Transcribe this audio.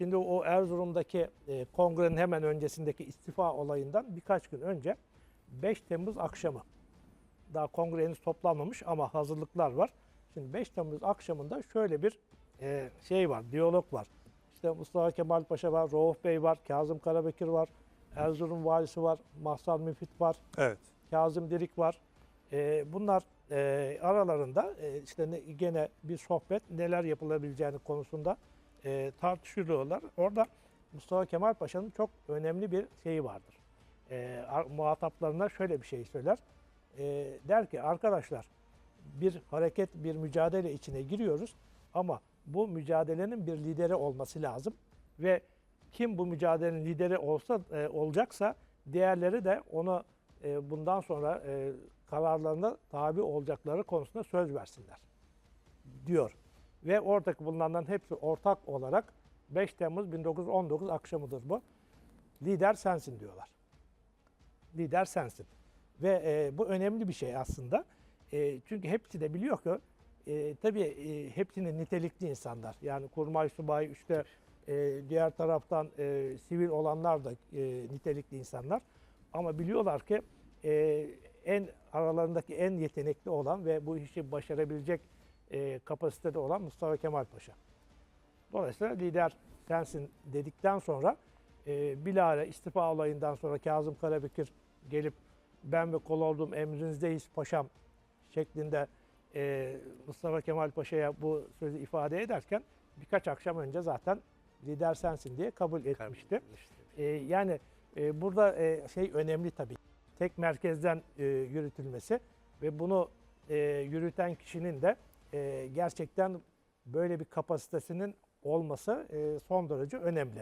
Şimdi o Erzurum'daki e, kongrenin hemen öncesindeki istifa olayından birkaç gün önce 5 Temmuz akşamı daha kongre henüz toplanmamış ama hazırlıklar var. Şimdi 5 Temmuz akşamında şöyle bir e, şey var, diyalog var. İşte Mustafa Kemal Paşa var, Rauf Bey var, Kazım Karabekir var, Erzurum valisi var, Mahsar Müfit var, Evet. Kazım Dirik var. E, bunlar e, aralarında e, işte ne, gene bir sohbet neler yapılabileceğini konusunda e, tartışılıyorlar. Orada Mustafa Kemal Paşa'nın çok önemli bir şeyi vardır. E, ar- muhataplarına şöyle bir şey söyler. E, der ki arkadaşlar bir hareket, bir mücadele içine giriyoruz ama bu mücadelenin bir lideri olması lazım ve kim bu mücadelenin lideri olsa e, olacaksa diğerleri de onu e, bundan sonra e, kararlarına tabi olacakları konusunda söz versinler diyor. Ve oradaki bulunanların hepsi ortak olarak 5 Temmuz 1919 akşamıdır bu. Lider sensin diyorlar. Lider sensin. Ve e, bu önemli bir şey aslında. E, çünkü hepsi de biliyor ki e, tabii e, hepsinin nitelikli insanlar. Yani kurmay subay işte e, diğer taraftan e, sivil olanlar da e, nitelikli insanlar. Ama biliyorlar ki e, en aralarındaki en yetenekli olan ve bu işi başarabilecek e, kapasitede olan Mustafa Kemal Paşa. Dolayısıyla lider sensin dedikten sonra e, bilahare istifa olayından sonra Kazım Karabekir gelip ben ve kol olduğum emrinizdeyiz paşam şeklinde e, Mustafa Kemal Paşa'ya bu sözü ifade ederken birkaç akşam önce zaten lider sensin diye kabul etmişti. E, yani e, burada e, şey önemli tabii. Tek merkezden e, yürütülmesi ve bunu e, yürüten kişinin de e, gerçekten böyle bir kapasitesinin olması e, son derece önemli.